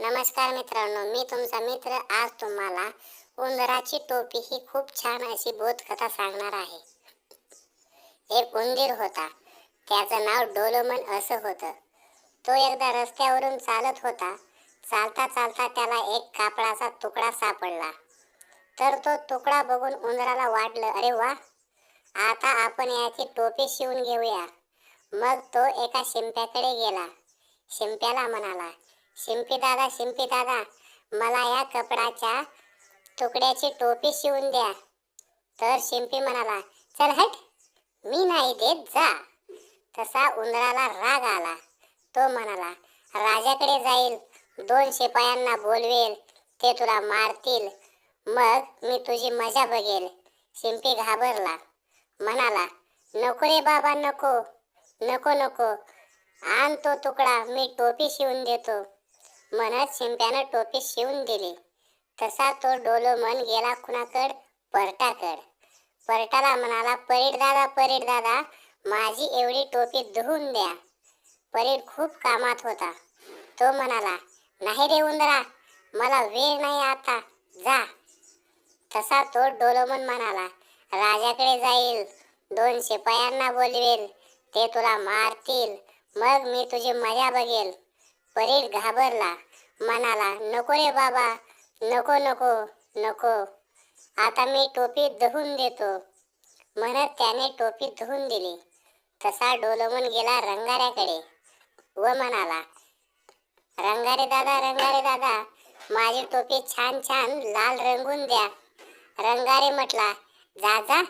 नमस्कार मित्रांनो मी तुमचा मित्र आज तुम्हाला उंदराची टोपी ही खूप छान अशी बोधकथा सांगणार आहे. एक उंदीर होता. त्याचं नाव डोलोमन असं होतं. तो एकदा रस्त्यावरून चालत होता. चालता चालता त्याला एक कापडाचा तुकडा सापडला. तर तो तुकडा बघून उंदराला वाटलं अरे वा आता आपण याची टोपी शिवून घेऊया. मग तो एका शिंप्याकडे गेला. शिंप्याला म्हणाला शिंपी दादा शिंपी दादा मला या कपडाच्या तुकड्याची टोपी शिवून द्या. तर शिंपी म्हणाला चल हट मी नाही देत जा. तसा उंदराला राग आला. तो म्हणाला राजाकडे जाईल दोन शिपायांना बोलवेल ते तुला मारतील मग मी तुझी मजा बघेल. शिंपी घाबरला. म्हणाला नको रे बाबा नको नको नको. आण तो तुकडा मी टोपी शिवून देतो. म्हणत शिंप्यानं टोपी शिवून दिली. तसा तो डोलोमन गेला कुणाकड? परटाकड. परटाला म्हणाला परीड दादा परीड दादा माझी एवढी टोपी धुवून द्या. परीड खूप कामात होता. तो म्हणाला नाही रे उंदरा मला वेळ नाही आता जा. तसा तो डोलोमन म्हणाला राजाकडे जाईल दोन शिपायांना बोलवेल ते तुला मारतील मग मी तुझी मजा बघेल. परीड घाबरला. म्हणाला नको रे बाबा नको नको नको. आता मी टोपी धुवून देतो. म्हणत त्याने टोपी धुवून दिली. तसा डोलोमन गेला रंगाऱ्याकडे व म्हणाला रंगारे दादा रंगारे दादा माझी टोपी छान छान लाल रंगून द्या. रंगारे म्हटला जा जा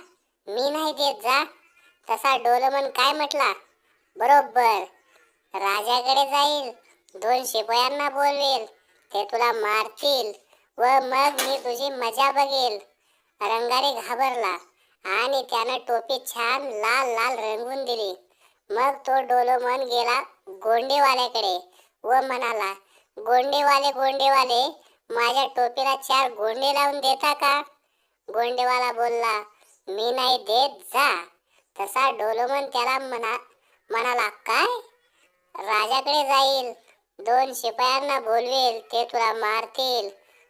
मी नाही देत जा. तसा डोलमन काय म्हटला बरोबर राजाकडे जाईल. दोन शिपायांना बोलवेल. ते तुला मारतील. व मग मी तुझी मजा बघेल. रंगाने घाबरला आणि त्यानं टोपी छान लाल लाल रंगून दिली. मग तो डोलोमन गेला गोंडेवाल्याकडे व म्हणाला गोंडेवाले गोंडेवाले माझ्या टोपीला चार गोंडे लावून देता का? गोंडेवाला बोलला मी नाही देत जा. तसा डोलोमन त्याला म्हणा म्हणाला काय? राजाकडे जाईल. दोन शिपायांना बोलवेल ते तुला मारतील.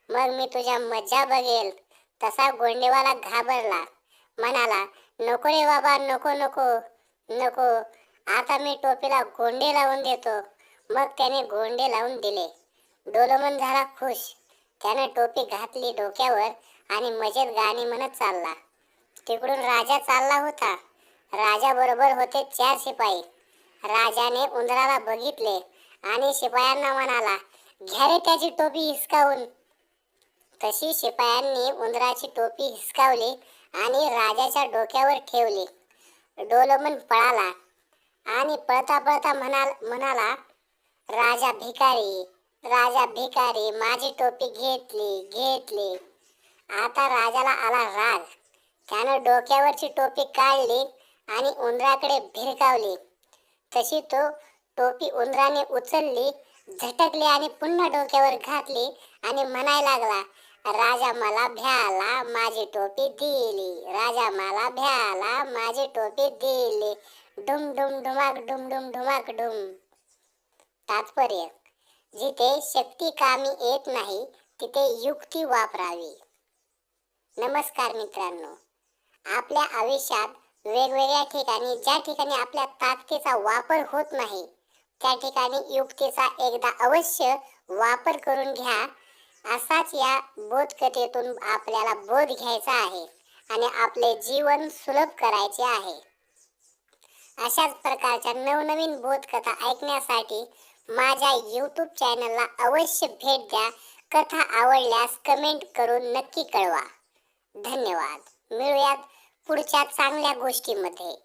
मग मी तुझ्या मज्जा बघेल. तसा गोंडेवाला घाबरला. म्हणाला नको रे बाबा नको नको नको. आता मी टोपीला गोंडे लावून देतो. मग त्याने गोंडे लावून दिले. डोलोमन झाला खुश. त्याने टोपी घातली डोक्यावर आणि मजेत गाणी म्हणत चालला. तिकडून राजा चालला होता. राजा बरोबर होते चार शिपाई. राजाने उंदराला बघितले. आणि शिपायांना म्हणाला घ्या रे त्याची टोपी हिसकावून. तशी शिपायांनी उंदराची टोपी हिसकावली आणि राजाच्या डोक्यावर ठेवली. डोलमन पळाला आणि पळता पळता म्हणाल म्हणाला राजा भिकारी राजा भिकारी माझी टोपी घेतली घेतली. आता राजाला आला राग. त्यानं डोक्यावरची टोपी काढली आणि उंदराकडे भिरकावली. तशी तो टोपी उंदराने उचलली झटकली आणि पुन्हा डोक्यावर घातली आणि म्हणायला लागला राजा मला भ्याला माझी टोपी दिली राजा मला भ्याला माझी टोपी दिली. डुम डुम डुमाक डुम डुम डुमाक डुम. तात्पर्य जिथे शक्ती कामी येत नाही तिथे युक्ती वापरावी. नमस्कार मित्रांनो. आपल्या आयुष्यात वेगवेगळ्या ठिकाणी ज्या ठिकाणी आपल्या ताकदीचा वापर होत नाही त्या ठिकाणी युक्तीचा एकदा अवश्य वापर करून घ्या. असाच या बोधकथेतून आपल्याला बोध घ्यायचा आहे आणि आपले जीवन सुलभ करायचे आहे. अशाच प्रकारच्या नवनवीन बोधकथा ऐकण्यासाठी माझ्या यूट्यूब चॅनलला अवश्य भेट द्या. कथा आवडल्यास कमेंट करून नक्की कळवा. धन्यवाद. मिळूयात पुढच्या चांगल्या गोष्टीमध्ये.